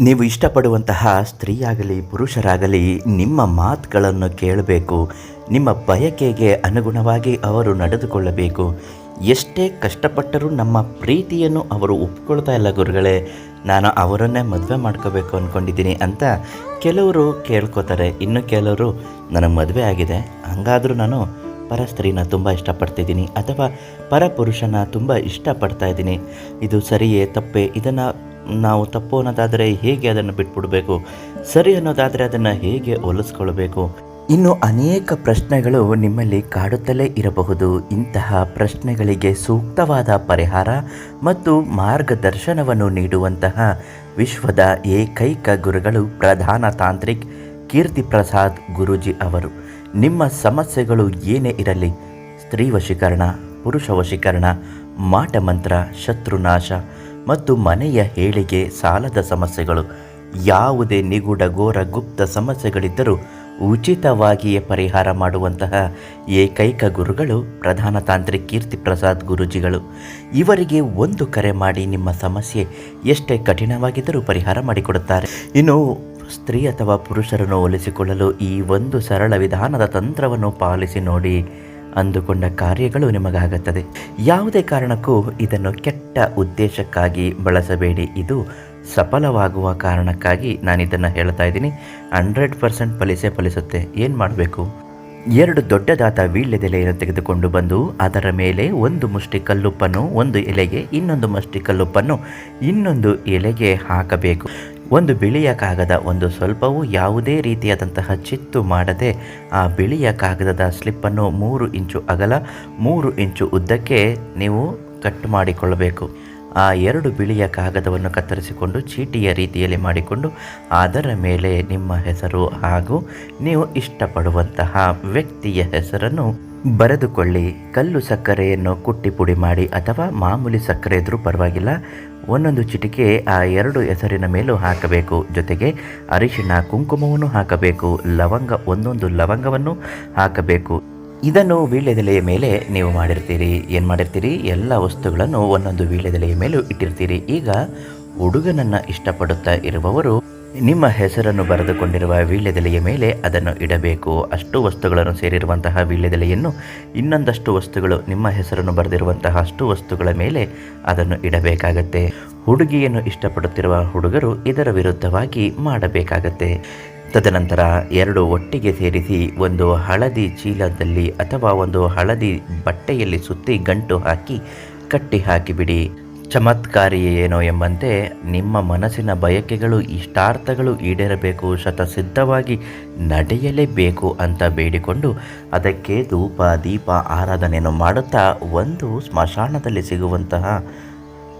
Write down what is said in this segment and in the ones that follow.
ನೀವು ಇಷ್ಟಪಡುವಂತಹ ಸ್ತ್ರೀಯಾಗಲಿ, ಪುರುಷರಾಗಲಿ, ನಿಮ್ಮ ಮಾತುಗಳನ್ನು ಕೇಳಬೇಕು. ನಿಮ್ಮ ಬಯಕೆಗೆ ಅನುಗುಣವಾಗಿ ಅವರು ನಡೆದುಕೊಳ್ಳಬೇಕು. ಎಷ್ಟೇ ಕಷ್ಟಪಟ್ಟರೂ ನಮ್ಮ ಪ್ರೀತಿಯನ್ನು ಅವರು ಒಪ್ಕೊಳ್ತಾ ಇಲ್ಲ ಗುರುಗಳೇ. ನಾನು ಅವರನ್ನೇ ಮದುವೆ ಮಾಡ್ಕೋಬೇಕು ಅಂದ್ಕೊಂಡಿದ್ದೀನಿ ಅಂತ ಕೆಲವರು ಕೇಳ್ಕೊತಾರೆ. ಇನ್ನು ಕೆಲವರು, ನನಗೆ ಮದುವೆ ಆಗಿದೆ. ಹಾಗಾದರೂ ನಾನು ಪರ ಸ್ತ್ರೀನ ತುಂಬ ಇಷ್ಟಪಡ್ತಿದ್ದೀನಿ ಅಥವಾ ಪರಪುರುಷನ ತುಂಬ ಇಷ್ಟಪಡ್ತಾ ಇದ್ದೀನಿ. ಇದು ಸರಿಯೇ, ತಪ್ಪೇ? ಇದನ್ನು ನಾವು ತಪ್ಪು ಅನ್ನೋದಾದರೆ ಹೇಗೆ ಅದನ್ನು ಬಿಟ್ಬಿಡಬೇಕು? ಸರಿ ಅನ್ನೋದಾದರೆ ಅದನ್ನು ಹೇಗೆ ಹೋಲಿಸ್ಕೊಳ್ಬೇಕು? ಇನ್ನು ಅನೇಕ ಪ್ರಶ್ನೆಗಳು ನಿಮ್ಮಲ್ಲಿ ಕಾಡುತ್ತಲೇ ಇರಬಹುದು. ಇಂತಹ ಪ್ರಶ್ನೆಗಳಿಗೆ ಸೂಕ್ತವಾದ ಪರಿಹಾರ ಮತ್ತು ಮಾರ್ಗದರ್ಶನವನ್ನು ನೀಡುವಂತಹ ವಿಶ್ವದ ಏಕೈಕ ಗುರುಗಳು ಪ್ರಧಾನ ತಾಂತ್ರಿಕ್ ಕೀರ್ತಿ ಪ್ರಸಾದ್ ಗುರೂಜಿ ಅವರು. ನಿಮ್ಮ ಸಮಸ್ಯೆಗಳು ಏನೇ ಇರಲಿ ಸ್ತ್ರೀ ವಶೀಕರಣ ಪುರುಷ ವಶೀಕರಣ ಮಾಟಮಂತ್ರ, ಶತ್ರುನಾಶ ಮತ್ತು ಮನೆಯ ಹೇಳಿಕೆ ಸಾಲದ ಸಮಸ್ಯೆಗಳು. ಯಾವುದೇ ನಿಗೂಢ ಘೋರ ಗುಪ್ತ ಸಮಸ್ಯೆಗಳಿದ್ದರೂ ಉಚಿತವಾಗಿಯೇ ಪರಿಹಾರ ಮಾಡುವಂತಹ ಏಕೈಕ ಗುರುಗಳು ಪ್ರಧಾನ ತಾಂತ್ರಿಕ ಕೀರ್ತಿ ಪ್ರಸಾದ್ ಗುರುಜಿಗಳು. ಇವರಿಗೆ ಒಂದು ಕರೆ ಮಾಡಿ ನಿಮ್ಮ ಸಮಸ್ಯೆ ಎಷ್ಟೇ ಕಠಿಣವಾಗಿದ್ದರೂ ಪರಿಹಾರ ಮಾಡಿಕೊಡುತ್ತಾರೆ. ಇನ್ನು ಸ್ತ್ರೀ ಅಥವಾ ಪುರುಷರನ್ನು ಒಲಿಸಿಕೊಳ್ಳಲು ಈ ಒಂದು ಸರಳ ವಿಧಾನದ ತಂತ್ರವನ್ನು ಪಾಲಿಸಿ ನೋಡಿ. ಅಂದುಕೊಂಡ ಕಾರ್ಯಗಳು ನಿಮಗಾಗುತ್ತದೆ. ಯಾವುದೇ ಕಾರಣಕ್ಕೂ ಇದನ್ನು ಕೆಟ್ಟ ಉದ್ದೇಶಕ್ಕಾಗಿ ಬಳಸಬೇಡಿ. ಇದು ಸಫಲವಾಗುವ ಕಾರಣಕ್ಕಾಗಿ ನಾನು ಇದನ್ನು ಹೇಳ್ತಾ ಇದ್ದೀನಿ. ಹಂಡ್ರೆಡ್ ಪರ್ಸೆಂಟ್ ಫಲಿಸೇ ಫಲಿಸುತ್ತೆ. ಏನು ಮಾಡಬೇಕು? ಎರಡು ದೊಡ್ಡದಾದ ವೀಳ್ಯದೆಲೆಯನ್ನು ತೆಗೆದುಕೊಂಡು ಬಂದು ಅದರ ಮೇಲೆ ಒಂದು ಮುಷ್ಟಿ ಕಲ್ಲುಪ್ಪನ್ನು, ಒಂದು ಎಲೆಗೆ ಇನ್ನೊಂದು ಮುಷ್ಟಿ ಕಲ್ಲುಪ್ಪನ್ನು, ಇನ್ನೊಂದು ಎಲೆಗೆ ಹಾಕಬೇಕು. ಒಂದು ಬಿಳಿಯ ಕಾಗದ, ಒಂದು ಸ್ವಲ್ಪವೂ ಯಾವುದೇ ರೀತಿಯಾದಂತಹ ಚಿತ್ತು ಮಾಡದೆ ಆ ಬಿಳಿಯ ಕಾಗದದ ಸ್ಲಿಪ್ಪನ್ನು ಮೂರು ಇಂಚು ಅಗಲ, ಮೂರು ಇಂಚು ಉದ್ದಕ್ಕೆ ನೀವು ಕಟ್ ಮಾಡಿಕೊಳ್ಳಬೇಕು. ಆ ಎರಡು ಬಿಳಿಯ ಕಾಗದವನ್ನು ಕತ್ತರಿಸಿಕೊಂಡು ಚೀಟಿಯ ರೀತಿಯಲ್ಲಿ ಮಾಡಿಕೊಂಡು ಅದರ ಮೇಲೆ ನಿಮ್ಮ ಹೆಸರು ಹಾಗೂ ನೀವು ಇಷ್ಟಪಡುವಂತಹ ವ್ಯಕ್ತಿಯ ಹೆಸರನ್ನು ಬರೆದುಕೊಳ್ಳಿ. ಕಲ್ಲು ಸಕ್ಕರೆಯನ್ನು ಕುಟ್ಟಿ ಪುಡಿ ಮಾಡಿ ಅಥವಾ ಮಾಮೂಲಿ ಸಕ್ಕರೆ ಇದ್ರೂ ಪರವಾಗಿಲ್ಲ. ಒಂದೊಂದು ಚಿಟಿಕೆ ಆ ಎರಡು ಹೆಸರಿನ ಮೇಲೂ ಹಾಕಬೇಕು. ಜೊತೆಗೆ ಅರಿಶಿಣ ಕುಂಕುಮವನ್ನು ಹಾಕಬೇಕು. ಲವಂಗ ಒಂದೊಂದು ಲವಂಗವನ್ನು ಹಾಕಬೇಕು. ಇದನ್ನು ವೀಳ್ಯದೆಲೆಯ ಮೇಲೆ ನೀವು ಮಾಡಿರ್ತೀರಿ. ಏನು ಮಾಡಿರ್ತೀರಿ? ಎಲ್ಲ ವಸ್ತುಗಳನ್ನು ಒಂದೊಂದು ವೀಳ್ಯದೆಲೆಯ ಮೇಲೂ ಇಟ್ಟಿರ್ತೀರಿ. ಈಗ ಹುಡುಗನನ್ನು ಇಷ್ಟಪಡುತ್ತಾ ಇರುವವರು ನಿಮ್ಮ ಹೆಸರನ್ನು ಬರೆದುಕೊಂಡಿರುವ ವೀಳ್ಯದೆಲೆಯ ಮೇಲೆ ಅದನ್ನು ಇಡಬೇಕು. ಅಷ್ಟು ವಸ್ತುಗಳನ್ನು ಸೇರಿರುವಂತಹ ವೀಳ್ಯದೆಲೆಯನ್ನು, ಇನ್ನೊಂದಷ್ಟು ವಸ್ತುಗಳು ನಿಮ್ಮ ಹೆಸರನ್ನು ಬರೆದಿರುವಂತಹ ಅಷ್ಟು ವಸ್ತುಗಳ ಮೇಲೆ ಅದನ್ನು ಇಡಬೇಕಾಗತ್ತೆ. ಹುಡುಗಿಯನ್ನು ಇಷ್ಟಪಡುತ್ತಿರುವ ಹುಡುಗರು ಇದರ ವಿರುದ್ಧವಾಗಿ ಮಾಡಬೇಕಾಗತ್ತೆ. ತದನಂತರ ಎರಡು ಒಟ್ಟಿಗೆ ಸೇರಿಸಿ ಒಂದು ಹಳದಿ ಚೀಲದಲ್ಲಿ ಅಥವಾ ಒಂದು ಹಳದಿ ಬಟ್ಟೆಯಲ್ಲಿ ಸುತ್ತಿ ಗಂಟು ಹಾಕಿ ಕಟ್ಟಿ ಹಾಕಿಬಿಡಿ. ಚಮತ್ಕಾರಿ ಏನೋ ಎಂಬಂತೆ ನಿಮ್ಮ ಮನಸ್ಸಿನ ಬಯಕೆಗಳು, ಇಷ್ಟಾರ್ಥಗಳು ಈಡೇರಬೇಕು, ಶತಸಿದ್ಧವಾಗಿ ನಡೆಯಲೇಬೇಕು ಅಂತ ಬೇಡಿಕೊಂಡು ಅದಕ್ಕೆ ಧೂಪ, ದೀಪ, ಆರಾಧನೆಯನ್ನು ಮಾಡುತ್ತಾ ಒಂದು ಸ್ಮಶಾನದಲ್ಲಿ ಸಿಗುವಂತಹ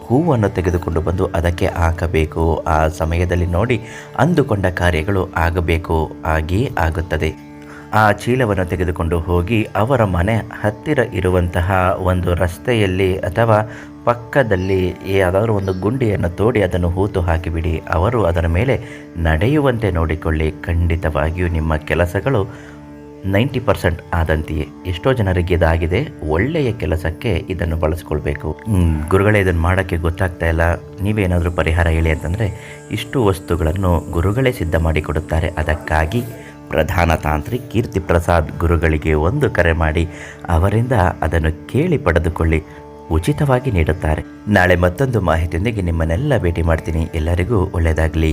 ಹೂವನ್ನು ತೆಗೆದುಕೊಂಡು ಬಂದು ಅದಕ್ಕೆ ಹಾಕಬೇಕು. ಆ ಸಮಯದಲ್ಲಿ ನೋಡಿ ಅಂದುಕೊಂಡ ಕಾರ್ಯಗಳು ಆಗಬೇಕು. ಆಗಿಯೇ ಆಗುತ್ತದೆ. ಆ ಚೀಲವನ್ನು ತೆಗೆದುಕೊಂಡು ಹೋಗಿ ಅವರ ಮನೆ ಹತ್ತಿರ ಇರುವಂತಹ ಒಂದು ರಸ್ತೆಯಲ್ಲಿ ಅಥವಾ ಪಕ್ಕದಲ್ಲಿ ಯಾವುದಾದ್ರೂ ಒಂದು ಗುಂಡಿಯನ್ನು ತೋಡಿ ಅದನ್ನು ಹೂತು ಹಾಕಿಬಿಡಿ. ಅವರು ಅದರ ಮೇಲೆ ನಡೆಯುವಂತೆ ನೋಡಿಕೊಳ್ಳಿ. ಖಂಡಿತವಾಗಿಯೂ ನಿಮ್ಮ ಕೆಲಸಗಳು ನೈಂಟಿ ಪರ್ಸೆಂಟ್ ಆದಂತೆಯೇ. ಎಷ್ಟೋ ಜನರಿಗೆ ಇದಾಗಿದೆ. ಒಳ್ಳೆಯ ಕೆಲಸಕ್ಕೆ ಇದನ್ನು ಬಳಸ್ಕೊಳ್ಬೇಕು. ಗುರುಗಳೇ, ಇದನ್ನು ಮಾಡೋಕ್ಕೆ ಗೊತ್ತಾಗ್ತಾ ಇಲ್ಲ. ನೀವೇನಾದರೂ ಪರಿಹಾರ ಹೇಳಿ ಅಂತಂದರೆ ಇಷ್ಟು ವಸ್ತುಗಳನ್ನು ಗುರುಗಳೇ ಸಿದ್ಧ ಮಾಡಿಕೊಡುತ್ತಾರೆ. ಅದಕ್ಕಾಗಿ ಪ್ರಧಾನ ತಾಂತ್ರಿಕ್ ಕೀರ್ತಿ ಪ್ರಸಾದ್ ಗುರುಗಳಿಗೆ ಒಂದು ಕರೆ ಮಾಡಿ ಅವರಿಂದ ಅದನ್ನು ಕೇಳಿ ಪಡೆದುಕೊಳ್ಳಿ, ಉಚಿತವಾಗಿ ನೀಡುತ್ತಾರೆ. ನಾಳೆ ಮತ್ತೊಂದು ಮಾಹಿತಿಯೊಂದಿಗೆ ನಿಮ್ಮನ್ನೆಲ್ಲ ಭೇಟಿ ಮಾಡ್ತೀನಿ. ಎಲ್ಲರಿಗೂ ಒಳ್ಳೆಯದಾಗಲಿ.